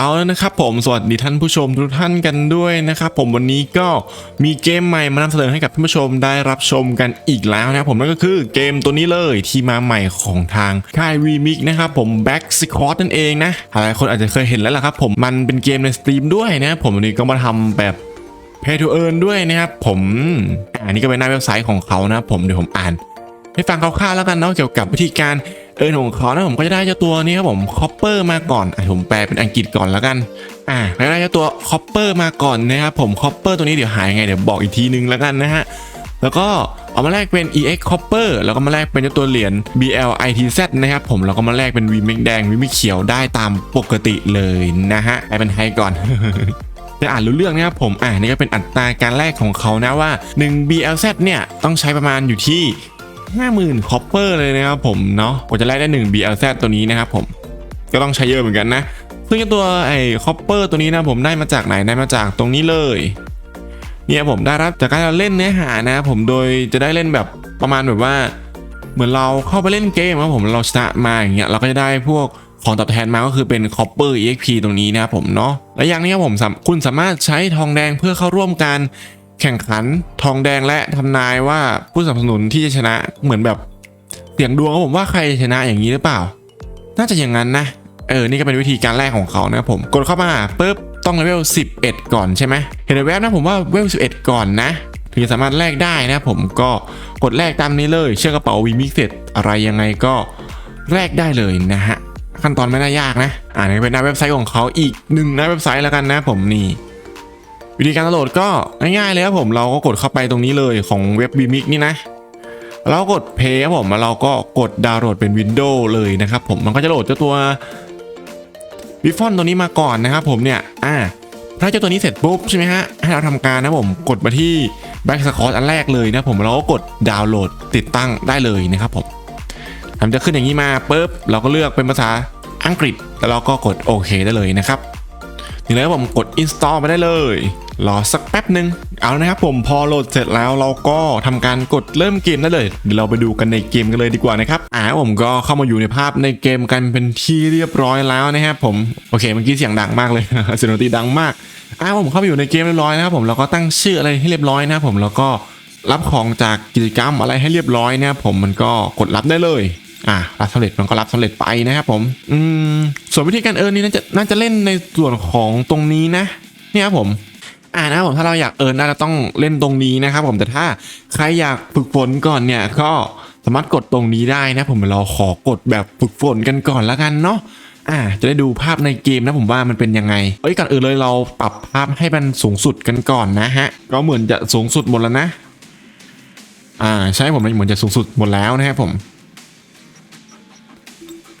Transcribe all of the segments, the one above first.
เอาแล้วนะครับผมสวัสดีท่านผู้ชมทุกท่านกันด้วยนะครับผมวันนี้ก็มีเกมใหม่มานำเสนอให้กับท่านผู้ชมได้รับชมกันอีกแล้วนะครับผมนั่นก็คือเกมตัวนี้เลยที่มาใหม่ของทางค่าย VMix นะครับผม Back s q u a d นั่นเองนะหลายคนอาจจะเคยเห็นแล้วล่ะครับผมมันเป็นเกมในสตรีมด้วยนะผมวันนี้ก็มาทำแบบ Pay to Earn ด้วยนะครับผมอันนี้ก็เป็นหน้าเว็บไซต์ของเขานะผมเดี๋ยวผมอ่าน ให้ฟังคร่าวๆแล้วกันเนาะเกี่ยวกับวิธีการ เออของเขานะผมก็จะได้เจ้าตัวนี้ครับผมคอปเปอร์มาก่อนอะผมแปลเป็นอังกฤษก่อนแล้วกัน อ่าแล้วได้เจ้าตัวคอปเปอร์มาก่อนนะครับผมคอปเปอร์ตัวนี้เดี๋ยวหายไงเดี๋ยวบอกอีกทีนึงแล้วกันนะฮะแล้วก็เอามาแลกเป็น EX Copper แล้วก็มาแลกเป็นเจ้าตัวเหรียญ BLITZ นะครับผมแล้วก็มาแลกเป็น v m แดง v m เขียวได้ตามปกติเลยนะฮะไปเป็นไทยก่อนจะอ่านรู้เรื่องนะครับผมอ่านี่ก็เป็นอัตราการแลกของเขานะว่า 1 BLZ เนี่ยต้องใช้ประมาณอยู่ที่ 50,000คอปเปอร์เลยนะครับผมเนาะกว่าจะแลกได้ 1 BLZ ตัวนี้นะครับผมก็ต้องใช้เยอะเหมือนกันนะซึ่งตัวไอ้คอปเปอร์ตัวนี้นะผมได้มาจากไหนได้มาจากตรงนี้เลยเนี่ยผมได้รับจากการเล่นเนื้อหานะครับผมโดยจะได้เล่นแบบประมาณแบบว่า เหมือนเราเข้าไปเล่นเกมครับผมเราชนะมาอย่างเงี้ยเราก็จะได้พวกของตอบแทนมาก็คือเป็น Copper EXP ตรงนี้นะครับผมเนาะและอย่างนี้ครับผมคุณสามารถใช้ทองแดงเพื่อเข้าร่วมการ แข่งขันทองแดงและทำนายว่าผู้สนับสนุนที่จะชนะเหมือนแบบเสี่ยงดวงผมว่าใครจะชนะอย่างนี้หรือเปล่า น่าจะอย่างนั้นนะ เออ นี่ก็เป็นวิธีการแรกของเขานะครับผม กดเข้ามาปุ๊บต้องเลเวล 11 ก่อนใช่ไหมเห็นในแว็บนะผมว่าเลเวล 11 ก่อนนะ ถึงจะสามารถแลกได้นะผมก็กดแลกตามนี้เลยเชื่อกระเป๋าวีมิกเสร็จอะไรยังไงก็แลกได้เลยนะฮะขั้นตอนไม่น่ายากนะ อ่านี่เป็นหน้าเว็บไซต์ของเขาอีกหนึ่งหน้าเว็บไซต์แล้วกันนะผมนี่ วิธีการดาวน์โหลดก็ง่ายๆเลยครับผมเราก็กดเข้าไปตรงนี้เลยของเว็บ v m i x นี่นะเรากด Play ครับผมแล้วเราก็กดดาวน์โหลดเป็น Windows เลยนะครับผมมันก็จะโหลดเจ้าตัววิฟอนตัวนี้มาก่อนนะครับผมเนี่ยอ่าถ้าเจ้าตัวนี้เสร็จปุ๊บใช่ไหมฮะให้เราทำการนะผมกดมาที่ Back s c o r อันแรกเลยนะผมเราก็กดดาวน์โหลดติดตั้งได้เลยนะครับผมมันจะขึ้นอย่างนี้มาปุ๊บเราก็เลือกเป็นภาษาอังกฤษ แล้วเราก็กดโอเคได้เลยนะครับทีนี้ผมกด install ไปได้เลย รอสักแป๊บหนึ่งเอาละนะครับผมพอโหลดเสร็จแล้วเราก็ทำการกดเริ่มเกมได้เลยเดี๋ยวเราไปดูกันในเกมกันเลยดีกว่านะครับอ่าผมก็เข้ามาอยู่ในภาพในเกมกันเป็นที่เรียบร้อยแล้วนะครับผมโอเคเมื่อกี้เสียงดังมากเลยเสียงดนตรีดังมากอ่าผมเข้าไปอยู่ในเกมเรียบร้อยนะครับผมแล้วก็ตั้งชื่ออะไรให้เรียบร้อยนะครับผมแล้วก็รับของจากกิจกรรมอะไรให้เรียบร้อยนะครับผมมันก็กดรับได้เลยอะรับสำเร็จมันก็รับสำเร็จไปนะครับผม อืมส่วนวิธีการเอิร์นนี่น่าจะน่าจะเล่นในส่วนของตรงนี้นะ เนี่ยครับผม อ่านะผมถ้าเราอยากเอิร์นได้เราต้องเล่นตรงนี้นะครับผมแต่ถ้าใครอยากฝึกฝนก่อนเนี่ยก็สามารถกดตรงนี้ได้นะผมเราขอกดแบบฝึกฝนกันก่อนล้วกันเนาะอ่าจะได้ดูภาพในเกมนะผมว่ามันเป็นยังไง เอ้ยก่อนอื่นเลยเราปรับภาพให้มันสูงสุดกันก่อนนะฮะ ก็เหมือนจะสูงสุดหมดแล้วนะ อ่าใช่ผมมันเหมือนจะสูงสุดหมดแล้วนะครับผม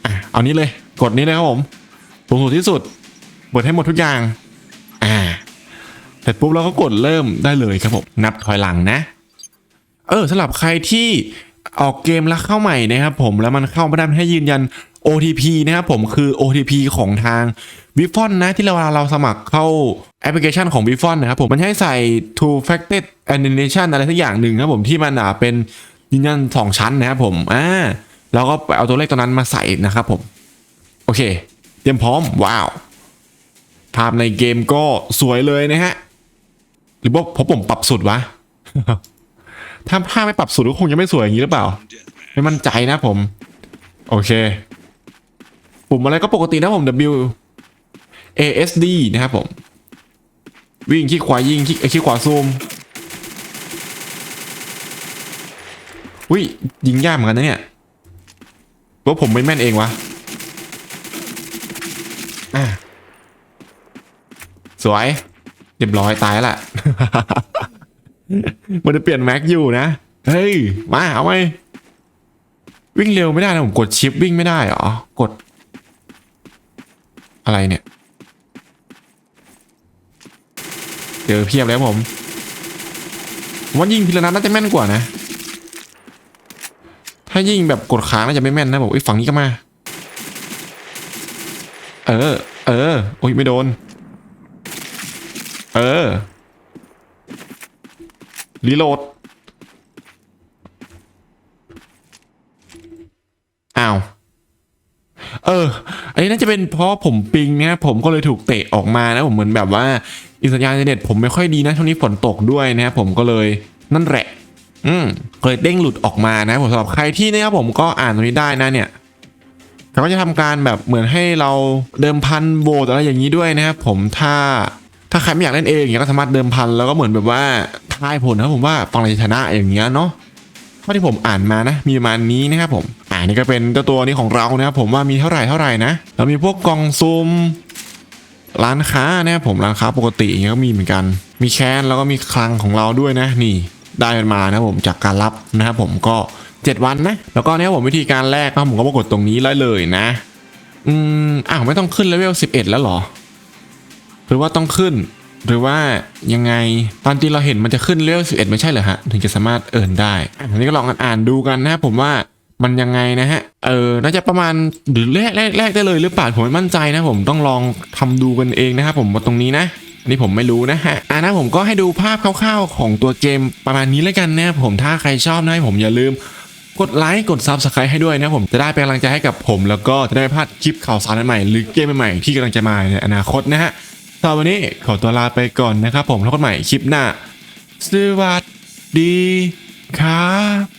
อะเอานี้เลย กดนี้เลยครับผม สูงสุดที่สุดเปิดให้หมดทุกอย่าง ร็จปุ๊บเราก็กดเริ่มได้เลยครับผมนับถอยหลังนะ เออสำหรับใครที่ออกเกมแล้วเข้าใหม่นะครับผมแล้วมันเข้าไม่ได้มันให้ยืนยัน OTP นะครับผมคือ OTP ของทาง v i f o n นะที่เราเราสมัครเข้าแอปพลิเคชันของ v i f o n นะครับผมมันให้ใส่ two factor authentication อะไรสักอย่างหนึ่งครับผมที่มันอะเป็นยืนยัน2ชั้นนะครับผมอ่าเราก็ไปเอาตัวเลขตัวนั้นมาใส่นะครับผม โอเค เตรียมพร้อมว้าว ภาพในเกมก็สวยเลยนะฮะ หรือว่าเพราะผมปรับสุดวะ ถ้าภาพไม่ปรับสุดก็คงจะไม่สวยอย่างนี้หรือเปล่า ไม่มั่นใจนะผม โอเค ปุ่มอะไรก็ปกตินะผม W A S D นะครับผม วิ่งคลิกขวายิงคลิกเอ้ยคลิกขวาซูมอุ้ยยิงยากเหมือนกันนะเนี่ยว่าผมไม่แม่นเองวะอะสวย เรียบร้อยตายแล้วล่ะมันจะเปลี่ยนแม็กอยู่นะ เฮ้ย มาเอาไหมวิ่งเร็วไม่ได้นะผมกดชิปวิ่งไม่ได้เหรอ กด อะไรเนี่ยเจอเพียบแล้วผมผมว่ายิงทีละนัดน่าจะแม่นกว่านะ ถ้ายิงแบบกดค้างน่าจะไม่แม่นนะบอกไอ้ยฝั่งนี้ก็มา เออ เออ โอ้ยไม่โดน เออ รีโหลด อ้าว เออ อันนี้น่าจะเป็นเพราะผมปิงเนี่ยผมก็เลยถูกเตะออกมานะผมเหมือนแบบว่าอินสัญญาณเน็ตผมไม่ค่อยดีนะช่วงนี้ฝนตกด้วยนะครับผมก็เลยนั่นแหละ อืมก็เลยเด้งหลุดออกมานะผมสำหรับใครที่นะครับผมก็อ่านตรงนี้ได้นะเนี่ยเขาก็จะทำการแบบเหมือนให้เราเดิมพันโบตอะไรอย่างนี้ด้วยนะครับผมถ้า ถ้าใครไม่อยากเล่นเองอย่างเงี้ยก็สามารถเดิมพันแล้วก็เหมือนแบบว่าทายผลนะผมว่าฝั่งไหนจะชนะอย่างเงี้ยเนาะเท่าที่ผมอ่านมานะ มีประมาณนี้นะครับผมอ่านี่ก็เป็นเจ้าตัวนี้ของเรานะครับผมว่ามีเท่าไหร่เท่าไหร่นะเรามีพวกกองซุมร้านค้านะครับผมร้านค้าปกติอย่างเงี้ยก็มีเหมือนกัน มีแคนแล้วก็มีคลังของเราด้วยนะนี่ได้มันมานะผมจากการรับนะครับผมก็ 7 วันนะ แล้วก็เนี่ยผมวิธีการแรกนะผมก็มากดตรงนี้ได้เลยนะ อืมอ้าวไม่ต้องขึ้นเลเวล11 แล้วหรอ หรือว่าต้องขึ้น หรือว่ายังไงตอนจริงเราเห็นมันจะขึ้นเลเวล11 ไม่ใช่เหรอฮะ ถึงจะสามารถเอิร์นได้ อันนี้ก็ลองกันอ่านดูกันนะครับผมว่ามันยังไงนะฮะ เออ น่าจะประมาณหรือแรกแรกแรกได้เลยหรือเปล่าผมไม่มั่นใจนะผมต้องลองทำดูกันเองนะครับผมว่าตรงนี้นะอันนี้ผมไม่รู้นะฮะอ่านะผมก็ให้ดูภาพคร่าวๆของตัวเกมประมาณนี้แล้วกันนะครับผมถ้าใครชอบนะให้ผมอย่าลืมกดไลค์กด Subscribe ให้ด้วยนะผมจะได้เป็นกำลังใจให้กับผม แล้วก็จะได้ไม่พลาดคลิปข่าวสารใหม่หรือเกมใหม่ๆที่กำลังจะมาในอนาคตนะฮะ สำหรับวันนี้ขอตัวลาไปก่อนนะครับผมแล้วพบกันใหม่คลิปหน้า สวัสดีครับ